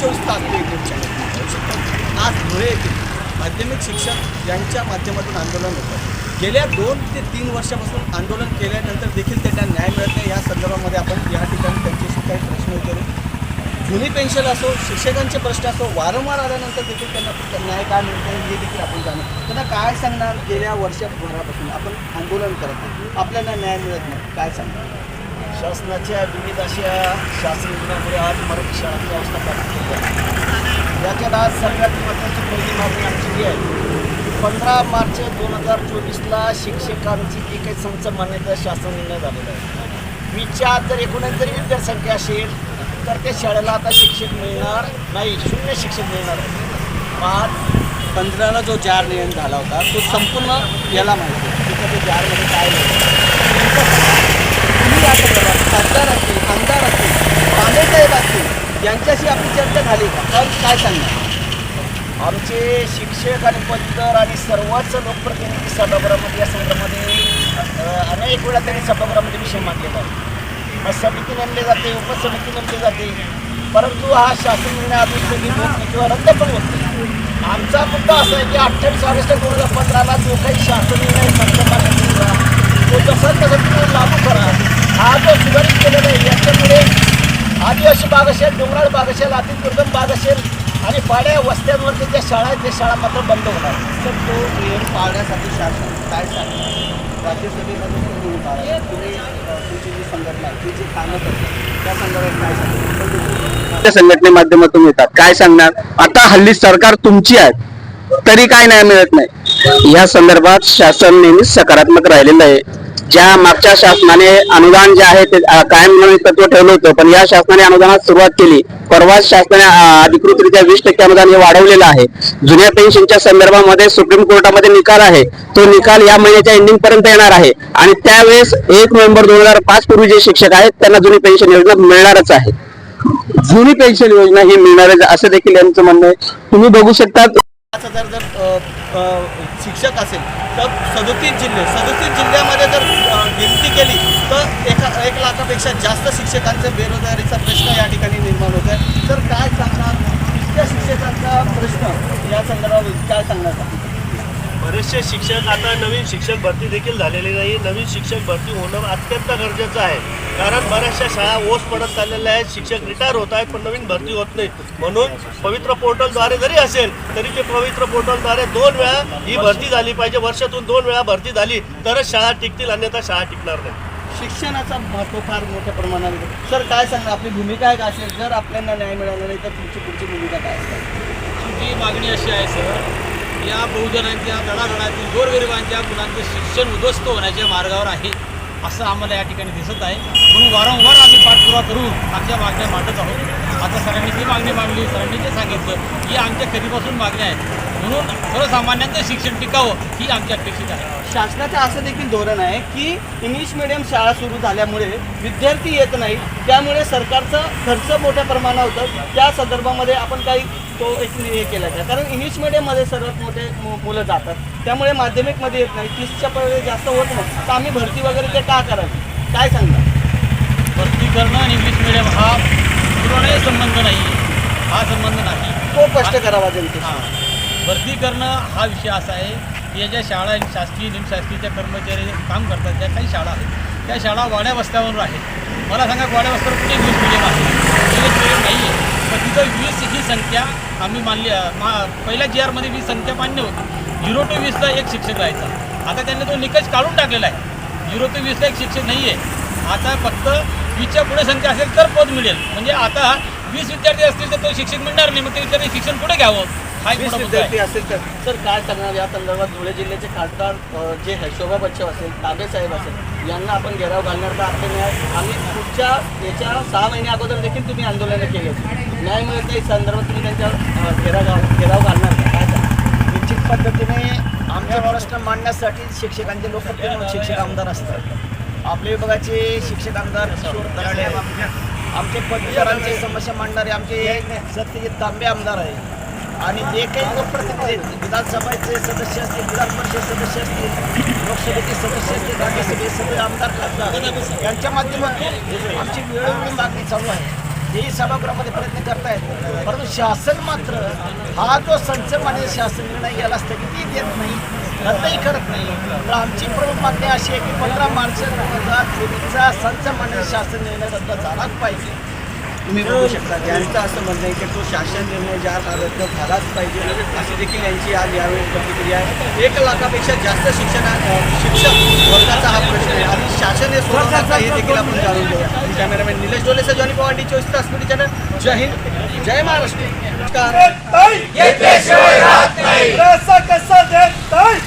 चोवीस तास ते आज धुळे येथे माध्यमिक शिक्षक यांच्या माध्यमातून आंदोलन होतं. गेल्या दोन ते तीन वर्षापासून आंदोलन केल्यानंतर देखील त्यांना न्याय मिळत नाही. या संदर्भामध्ये आपण या ठिकाणी त्यांच्याशी काही प्रश्न विचारू. जुनी पेन्शन असो शिक्षकांचे प्रश्न असो वारंवार आल्यानंतर देखील त्यांना न्याय काय मिळत नाही हे देखील आपण जाणार त्यांना काय सांगणार? गेल्या वर्षभरापासून आपण आंदोलन करत नाही. आपल्याला न्याय मिळत नाही. काय सांगणार? शासनाच्या विविध अशा शासन योजनामुळे आज मराठी शाळांची अवस्था प्राप्त केली आहे. याच्यात आज सगळ्यात महत्त्वाची पहिली मागणी आमची ही आहे. पंधरा मार्च दोन हजार चोवीसला शिक्षकांची जी काही संच मान्यता शासन निर्णय झालेला आहे. वीसच्या जर एकोणीस जरी विद्यार्थ्यसंख्या असेल तर त्या शाळेला आता शिक्षक मिळणार नाही शून्य शिक्षक मिळणार पाच पंधराला जो जार नियम झाला होता तो संपूर्ण याला माहिती आहे. तिथं ते जारमध्ये काय लिहिलं. तुम्ही या संदर्भात खासदार असतील आमदार असतील पांडेसाहेब असतील यांच्याशी झाली का? काय सांगणार? आमचे शिक्षक आणि पदवीधर आणि सर्वच लोकप्रतिनिधी सभागृहामध्ये या संदर्भामध्ये अनेक वेळा त्यांनी सभागृहामध्ये विषय मांडलेला आहे. मग समिती नेमली जाते उपसमिती नेमली जाते. परंतु हा शासन निर्णय अजून होत नाही किंवा रद्द पण होत नाही. आमचा मुद्दा असा आहे की अठ्ठावीस ऑगस्ट दोन हजार पंधराला जो काही शासन निर्णय संदर्भात तो जसा तसा लागू करा. हा जो सुधारित केलेला आहे आदिवासी भाग असेल डोंगराळ भाग असेल अति दुर्गम भाग असेल आणि पाड्या वस्त्यांवरती ज्या शाळा आहेत त्या शाळा मात्र बंद होणार. तर तो नियम पाळण्यासाठी शासन काय सांगणार राज्यसभेमध्ये तुम्ही पाळा तुम्ही अ, तुमची जी संघटना आहे ती जी कामं करते त्या संदर्भात काय सांगणार त्या संघटने माध्यमातून येतात. काय सांगणार? आता हल्ली सरकार तुमची आहे तरी काय न्याय मिळत नाही. या संदर्भात शासन नेहमीच सकारात्मक राहिलेलं आहे. ज्या मागच्या शासनाने अनुदान जे आहे ते कायम तत्व ठेवलं होतं पण या शासनाने अनुदानात सुरुवात केली. परवाच शासनाने अधिकृतरित्या वीस टक्के अनुदान हे वाढवलेलं आहे. जुन्या पेन्शनच्या संदर्भामध्ये सुप्रीम कोर्टामध्ये निकाल आहे. तो निकाल या महिन्याच्या एंडिंग पर्यंत येणार आहे. आणि त्यावेळेस एक नोव्हेंबर दोन हजार पाच पूर्वी जे शिक्षक आहेत त्यांना जुनी पेन्शन योजना मिळणारच आहे. जुनी पेन्शन योजना ही मिळणारच असं देखील यांचं म्हणणं आहे. तुम्ही बघू शकता शिक्षक असेल. तर सदोतीस जिल्हे. सदोतीस जिल्ह्यामध्ये जर गिनती केली तर एका एक लाखापेक्षा जास्त शिक्षकांचे बेरोजगारीचा प्रश्न या ठिकाणी निर्माण होत आहे. तर काय सांगणार इतक्या शिक्षकांचा प्रश्न या संदर्भात काय सांगणार? बरेचसे शिक्षक आता नवीन शिक्षक भरती देखील झालेली नाही. नवीन शिक्षक भरती होणं अत्यंत गरजेचं आहे. कारण बऱ्याचशा शाळा ओस पडत चाललेल्या आहेत. शिक्षक रिटायर होत आहेत पण नवीन भरती होत नाही. म्हणून पवित्र पोर्टलद्वारे जरी असेल तरी ते पवित्र पोर्टलद्वारे दोन वेळा ही भरती झाली पाहिजे. वर्षातून दोन वेळा भरती झाली तरच शाळा टिकतील अन्यथा शाळा टिकणार नाही. शिक्षणाचा महत्त्व फार मोठ्या प्रमाणात आहे. सर काय सांगणार? आपली भूमिका आहे का असेल? जर आपल्याला न्याय मिळाला नाही तर तुमची पुढची भूमिका काय असेल आमची मागणी अशी आहे सर. या बहुजनांच्या तळागाळातील गोरगरिबांच्या मुलांचं शिक्षण उद्ध्वस्त होण्याच्या मार्गावर आहे. असं आम्हाला या ठिकाणी दिसत आहे. म्हणून वारंवार आम्ही पाठपुरा करून आमच्या मागण्या मांडत आहोत. आता सरांनी जी मागणी मांडली सरांनी जे सांगितलं ही आमच्या कधीपासून मागण्या आहेत. म्हणून सर्वसामान्यांचं शिक्षण टिकावं ही आमची अपेक्षित आहे. शासनाचं असं देखील धोरण आहे की इंग्लिश मिडियम शाळा सुरू झाल्यामुळे विद्यार्थी येत नाही त्यामुळे सरकारचा खर्च मोठ्या प्रमाणात होतं. त्या संदर्भामध्ये आपण काही तो एक हे केला आहे. कारण इंग्लिश मिडियममध्ये सर्वात मोठे मुलं जातात. त्यामुळे माध्यमिकमध्ये येत नाही. तीसच्या पहिले जास्त होत नाही. तर आम्ही भरती वगैरे ते का करावी? काय सांगता भरती करणं आणि इंग्लिश मिडियम हा पुरवण्याचा संबंध नाही. हा संबंध नाही. तो स्पष्ट करावा जनते हां. भरती करणं हा विषय असा आहे की या ज्या शाळा शासकीय निमशासकीयच्या कर्मचारी काम करतात ज्या काही शाळा आहेत त्या शाळा वाड्या वस्त्यावर आहेत. मला सांगा वाड्या वस्त्यावर कुठे इंग्लिश मिडियम आहे? इंग्लिश मिडियम नाही आहे. पण तिथं वीस ही संख्या आम्ही मानली मा पहिल्या जी आरमध्ये वीस संख्या मान्य होती. झिरो टू वीसला एक शिक्षक राहायचा. आता त्यांनी तो निकष काढून टाकलेला आहे. झिरो टू वीसला एक शिक्षक नाही आहे आता फक्त वीसच्या पुढे संख्या असेल तर पद मिळेल. म्हणजे आता वीस विद्यार्थी असतील तर तो शिक्षक मिळणार नाही मग ते विद्यार्थी शिक्षण कुठे घ्यावं. हा एक वीस मोठा मुद्दा आहे. विद्यार्थी असेल तर. सर काय सांगणार या संदर्भात धुळे जिल्ह्याचे खासदार अ, जे आहे शोभा बच्चव असेल ताबे साहेब असेल यांना आपण घेराव घालणार तर आपले न्याय आम्ही पुढच्या याच्या सहा महिने अगोदर देखील तुम्ही आंदोलनं केली होती न्याय मिळत नाही संदर्भात तुम्ही त्यांच्या अ, घेराव घाल- घेराव घालणार का? काय सांगणार? निश्चित पद्धतीने प्रश्न मांडण्यासाठी शिक्षकांचे लोक शिक्षक आमदार असतात. आपल्या विभागाचे शिक्षक आमदार किशोर आमचे पदवीधरांचे समस्या मांडणारे आमचे सत्यजित तांबे आमदार आहे आणि जे काही लोकप्रतिनिधी आहेत, विधानसभेचे सदस्य असतील विधान परिषद सदस्य असतील लोकसभेचे सदस्य असतील राज्यसभेचे सगळे आमदार खासदार यांच्या माध्यमातून आमची वेळोवेळी मागणी चालू आहे. तेही सभागृहामध्ये प्रयत्न करतायत. परंतु शासन मात्र हा जो संच संचमान्य शासन निर्णय याला स्थगिती देत नाही रद्दही करत नाही तर आमची प्रमुख मागणी अशी आहे की पंधरा मार्च दोन हजार चोवीसचा संचमान्य शासन निर्णय रद्द झालाच पाहिजे. तुम्ही बघू शकता यांचं असं म्हणणं आहे की तो शासन निर्णय ज्या हा रद्द झालाच पाहिजे अशी देखील यांची आज यावेळी प्रतिक्रिया आहे. एक लाखापेक्षा जास्त शिक्षण शिक्षक वर्गाचा हा प्रश्न आहे. आणि शासन हे सोडवण्याचा हे देखील आपण जाणून घेऊया. कॅमेरामॅन निलेश डोलेसह जॉनी पवार डी चोवीस तास चॅनल. जय हिंद. जय महाराष्ट्र. नमस्कार. कसा कसा देत नाही.